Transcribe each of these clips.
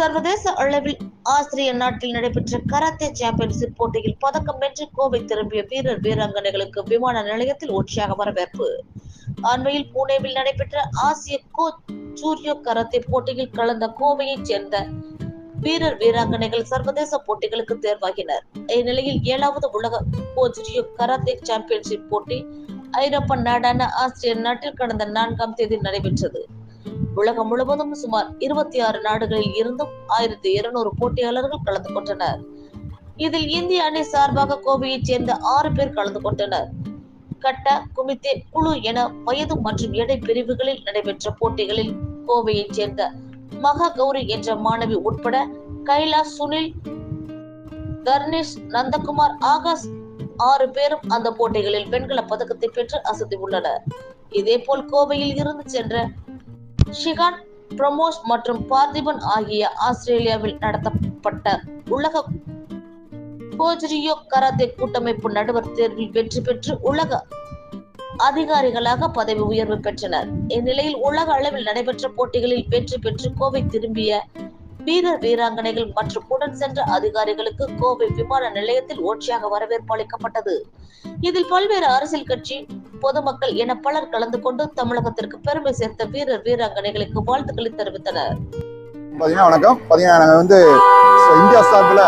சர்வதேச அளவில் ஆஸ்திரிய நாட்டில் நடைபெற்ற கராத்தே சாம்பியன்ஷிப் போட்டியில் பதக்கம் வென்று கோவை திரும்பிய வீரர் வீராங்கனைகளுக்கு விமான நிலையத்தில் உற்சாக வரவேற்பு. அண்மையில் புனேவில் நடைபெற்ற ஆசிய கோ சூரியோ கராத்தே போட்டியில் கலந்த கோவையைச் சேர்ந்த வீரர் வீராங்கனைகள் சர்வதேச போட்டிகளுக்கு தேர்வாகினர். இந்நிலையில் ஏழாவது உலக கோஜிரியோ கராத்தே சாம்பியன்ஷிப் போட்டி ஐரோப்பா நாடான ஆஸ்திரிய நாட்டில் கடந்த நான்காம் தேதி நடைபெற்றது. உலகம் முழுவதும் சுமார் இருபத்தி ஆறு நாடுகளில் இருந்தும் ஆயிரத்தி இருநூறு போட்டியாளர்கள் கலந்து கொண்டனர். இதில் இந்திய அணி சார்பாக கோவையைச் சேர்ந்த ஆறு பேர் கலந்து கொண்டனர். கட்ட குமித்தே குழு என வயது மற்றும் எடை பிரிவுகளில் நடைபெற்ற போட்டிகளில் கோவையைச் சேர்ந்த மகா கௌரி என்ற மாணவி உட்பட கைலாஷ் சுனில் தர்னேஷ் நந்தகுமார் ஆகாஷ் ஆறு பேரும் அந்த போட்டிகளில் வெண்கல பதக்கத்தை பெற்று அசத்தியுள்ளனர் இதேபோல் கோவையில் இருந்து சென்ற ஷிகான் பிரமோஷ் மற்றும் பார்த்திபன் ஆகிய ஆஸ்திரேலியாவில் நடத்தப்பட்ட உலக கோஜ்ரியோ கராத்தே கூட்டமைப்பு நடுவர் தேர்வில் வெற்றி பெற்று உலக அதிகாரிகளாக பதவி உயர்வு பெற்றனர். இந்நிலையில் உலக அளவில் நடைபெற்ற போட்டிகளில் வெற்றி பெற்று கோவை திரும்பிய வீரர் வீராங்கனைகள் மற்றும் உடன் சென்ற அதிகாரிகளுக்கு கோவை விமான நிலையத்தில் உற்சாக வரவேற்பு அளிக்கப்பட்டது. இதில் பல்வேறு அரசியல் கட்சி பொதுமக்கள் என பலர் கலந்து கொண்டு தமிழகத்திற்கு பெருமை சேர்த்த வீரர் வீராங்கனைகளுக்கு வாழ்த்துக்களை தெரிவித்தனர். பார்த்தீங்கன்னா வணக்கம். பார்த்தீங்கன்னா நாங்கள் வந்து ஸோ இந்தியா சார்பில்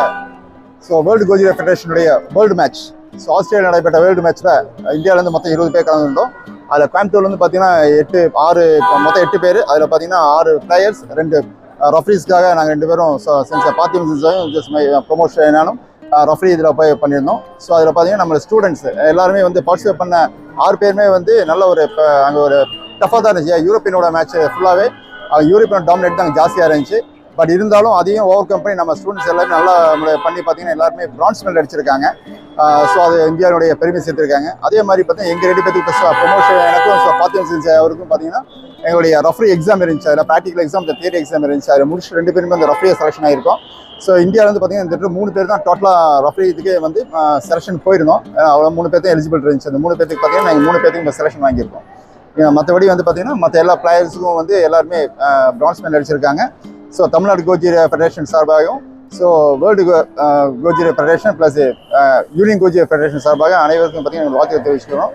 ஸோ வேர்ல்டு கோஜியா ஃபெடரேஷனுடைய வேர்ல்டு மேட்ச் ஸோ ஆஸ்திரேலியா நடைபெற்ற வேர்ல்டு மேட்ச்சில் இந்தியாவிலேருந்து மொத்தம் இருபது பேர் கலந்துருந்தோம் அதில் கோயம்புத்தூர்லேருந்து பார்த்தீங்கன்னா எட்டு ஆறு மொத்தம் எட்டு பேர். அதில் பார்த்தீங்கன்னா ஆறு பிளேயர்ஸ் ரெண்டு ரஃப்ரீஸ்க்காக நாங்கள் ரெண்டு பேரும் சென்ச பார்த்திபன் சென்சாரும் ஜஸ்ட் மை ரஃப்ரி இதில் போய் பண்ணியிருந்தோம். ஸோ அதில் பார்த்தீங்கன்னா நம்ம ஸ்டூடெண்ட்ஸ் எல்லாருமே வந்து பார்ட்டிசிபேட் பண்ண ஆறு பேருமே வந்து நல்ல ஒரு அங்கே ஒரு டஃபாக தான் இருந்துச்சு. யூரோப்பியனோட மேட்ச் ஃபுல்லாகவே யூரோப்பியன் டாமினேட் தான் ஜாஸ்தியாக இருந்துச்சு. பட் இருந்தாலும் அதையும் ஓவர் கம் பண்ணி நம்ம ஸ்டூடெண்ட்ஸ் எல்லாரும் நல்லா நம்மள பண்ணி பார்த்தீங்கன்னா எல்லாருமே பிரான்ஸ் மெடல் அடிச்சிருக்காங்க. ஸோ அது இந்தியாவுடைய பெருமை சேர்த்துருக்காங்க. அதே மாதிரி பார்த்தீங்கன்னா எங்கள் ரெண்டு பேருக்கு ப்ரொமோஷன் எனக்கும் ஸோ பார்த்திபன் செஞ்ச அவருக்கும் பார்த்தீங்கன்னா எங்களுடைய ரஃப்ரி எக்ஸாம் இருந்துச்சு. அதில் ப்ராக்டிக்கல் எக்ஸாம் தியரி எக்ஸாம் இருந்துச்சு. அதில் முடிச்சு ரெண்டு பேருமே அந்த ரஃப்ரியை செலெக்ஷன் ஆகிருக்கோம் ஸோ இந்தியாவிலேருந்து பார்த்தீங்கன்னா இந்த மூணு பேர் தான் டோட்டலாக ரஃப்ரி இதுக்கே வந்து செலெக்ஷன் போயிருந்தோம். அவ்வளோ மூணு பேர் எலிஜிபிள் இருந்துச்சு. அந்த மூணு பேருக்கு பார்த்தீங்கன்னா நாங்கள் மூணு பேருக்கு இப்போ செலெக்ஷன் வாங்கியிருக்கோம். மற்றபடி வந்து பார்த்தீங்கன்னா மற்ற எல்லா பிளேயர்ஸுக்கும் வந்து எல்லாருமே பிரான்ஸ் மெடல் அடிச்சிருக்காங்க. ஸோ தமிழ்நாடு கோஜிரிய ஃபெடரேஷன் சார்பாகவும் so world கோஜிரிய federation plus union கோஜிரிய federation சார்பாக அனைவருக்கும் பார்த்தீங்கன்னா வாழ்த்துக்கள் தெரிவிச்சுக்கிறோம்.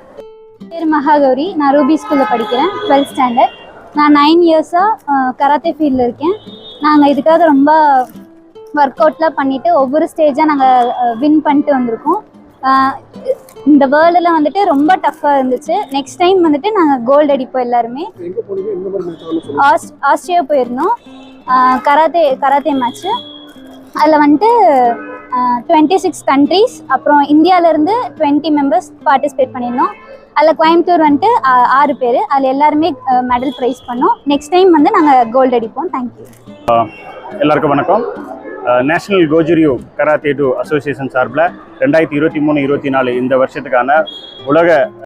பேர் மகாகௌரி. நான் ரூபி ஸ்கூலில் படிக்கிறேன் டுவெல்த் ஸ்டாண்டர்ட் நான் நைன் இயர்ஸாக கராத்தே ஃபீல்டில் இருக்கேன். நாங்கள் இதுக்காக ரொம்ப ஒர்க் அவுட்லாம் பண்ணிவிட்டு ஒவ்வொரு ஸ்டேஜாக நாங்கள் வின் பண்ணிட்டு வந்திருக்கோம். இந்த வேர்ல்டில் வந்துட்டு ரொம்ப டஃப்பாக இருந்துச்சு. நெக்ஸ்ட் டைம் வந்துட்டு நாங்கள் கோல்டு அடிப்போம் எல்லாருமே. ஆஸ்திரியா போயிருந்தோம். கராத்தே கராத்தே மேட்ச்சு அதில் வந்துட்டு டுவெண்ட்டி சிக்ஸ் கண்ட்ரீஸ் அப்புறம் இந்தியாவிலேருந்து டுவெண்ட்டி மெம்பர்ஸ் பார்ட்டிசிபேட் பண்ணியிருந்தோம். அதில் கோயம்புத்தூர் வந்துட்டு ஆறு பேர். அதில் எல்லாருமே மெடல் ப்ரைஸ் பண்ணோம். நெக்ஸ்ட் டைம் வந்து நாங்கள் கோல்டு அடிப்போம். தேங்க்யூ எல்லாருக்கும் வணக்கம். நேஷனல் கோஜுரியோ கராத்தே டூ அசோசியேஷன் சார்பில் ரெண்டாயிரத்தி இருபத்தி மூணு இருபத்தி நாலு இந்த வருஷத்துக்கான உலக